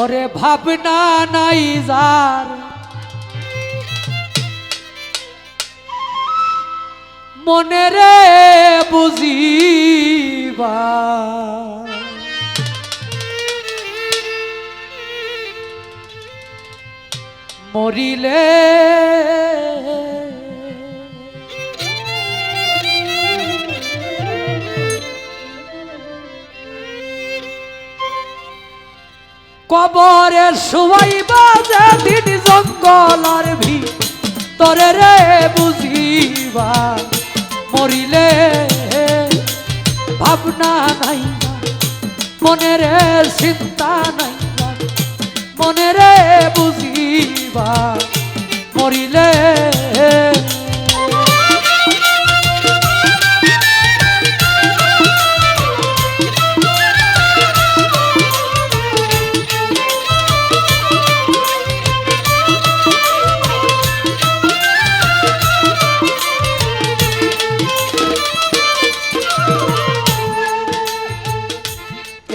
ওরে ভাবনা নাই যার। মনে রে বুঝিবা মরিলে কবরে শুয়াইবা যেদিন জঙ্গলার ভি তরে রে বুঝিবা, মরিলে ভাবনা নাই মনে রে চিন্তা নাই মনে রে বুঝিবা, মরিলে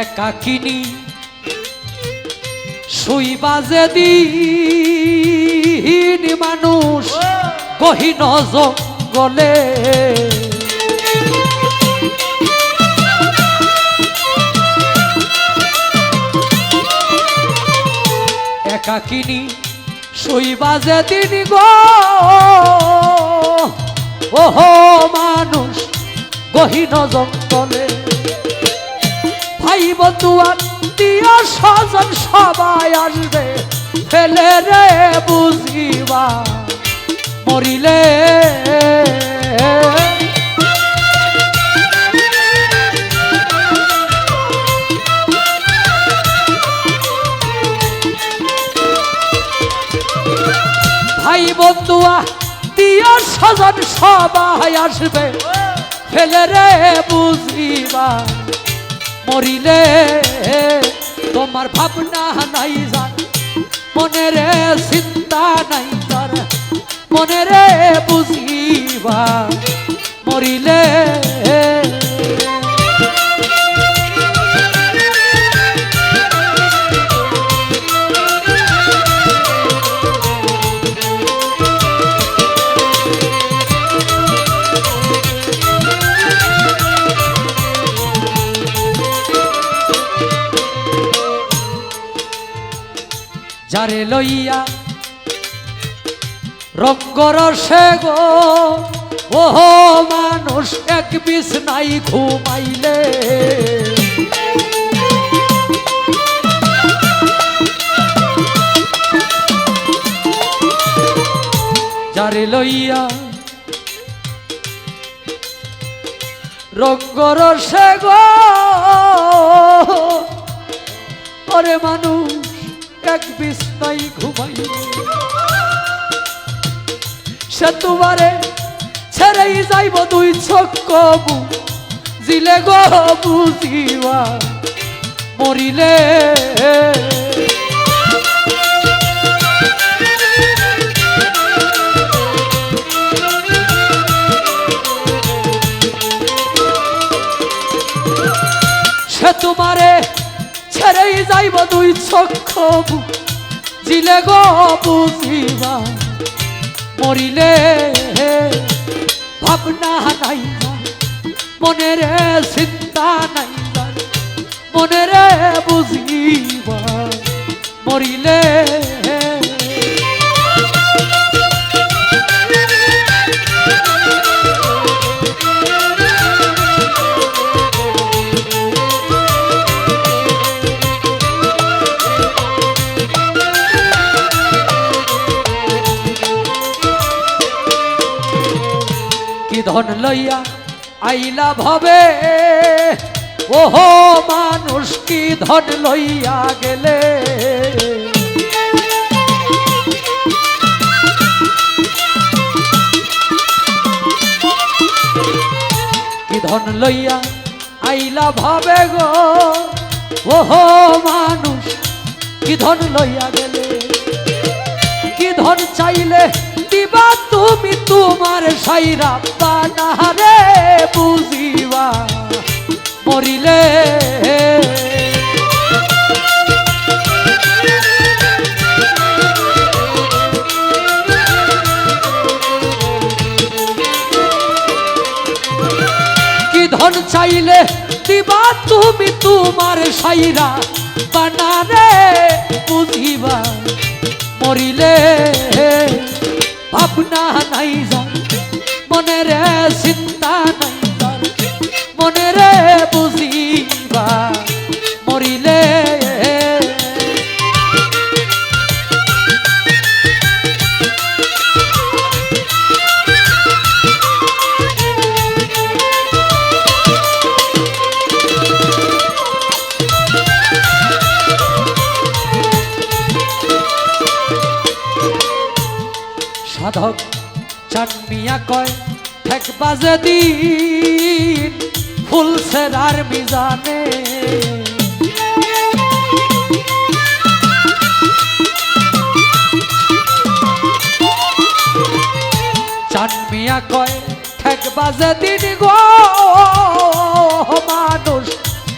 একাকিনী শুইবা যেদিন মানুষ কহিন জঙ্গলে একাকিনী শুইবা যেদিন গো। ওহো মানুষ গহীন জঙ্গলে ভাই বন্ধু আত্মীয় স্বজন সবাই আসবে। ফেলে রে বুঝিবা, মরিলে। ভাই বন্ধু আত্মীয় স্বজন সবাই আসবে। ফেলে রে বুঝিবা মরিলে তোমার ভাবনা নাই যান মনে রে চিন্তা নাই তার মনে রে বুঝিবা মরিলে যারে লইয়া রঙ্গর সে গো ওহো মানুষ, এক বিষ নাই ঘুমাইলে। যারে লইয়া রঙ্গর সে গো ওরে মানুষ এক বিস্তাই ঘুমাই। সে ছেড়েই যাইব দুই চোখ কবু জিলে গো বুঝিবা মরিলে। সে ছেড়েই যাইব দুই চক্ষু। জিলে গো বুঝিবা, মরিলে ভাবনা নাই মনের চিন্তা নাই মনের মনে বুঝিবা, মরিলে ধন লইয়া আইলা ভবে ওহো, মানুষ কি ধন লইয়া গেলে? কি ধন লইয়া আইলা ভাবে গো? ওহো, মানুষ কি ধন লইয়া গেলে? কি ধন চাইলে দিবা তুমি তোমার সাইরা পানাহারে বুঝিবা। মরিলে কি ধন চাইলে দিবা, তুমি তোমার সাইরা বানারে বুঝিবা। মরিলে ভাবনা নাই যার মনে রে চিন্তা নাই। সাধক চানমিয়া কয় ঠেক বাজে দিন ফুল সেরার মিজানে। চানমিয়া কয় ঠেক বাজে দিন গো মানুষ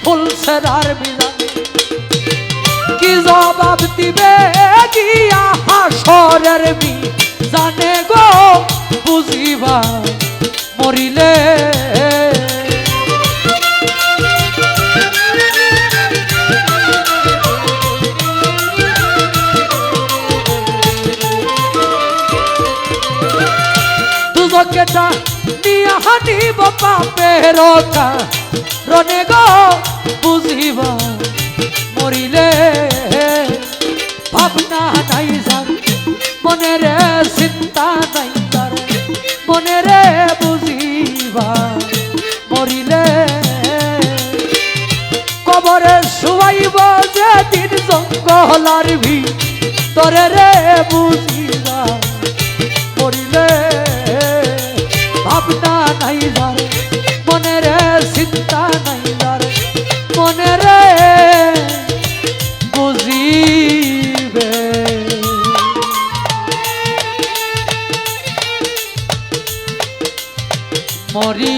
ফুল সেরার মিজানে। কি জবাব দিবে গিয়া হাসরের মি জানে গো বুঝিবা মরিলে। দুজকেটা নিয়া হানিব পাপের রনে গো বুঝিবা মরিলে। ভাবনা নাই যার মনে রে চিন্তা নাই তার মনে বুঝিবা, মরিলে। কবরে শুয়াইব যে দিন জঙ্গলার ভি তরে রে বুঝিবা, মরিলে। ভাবনা নাই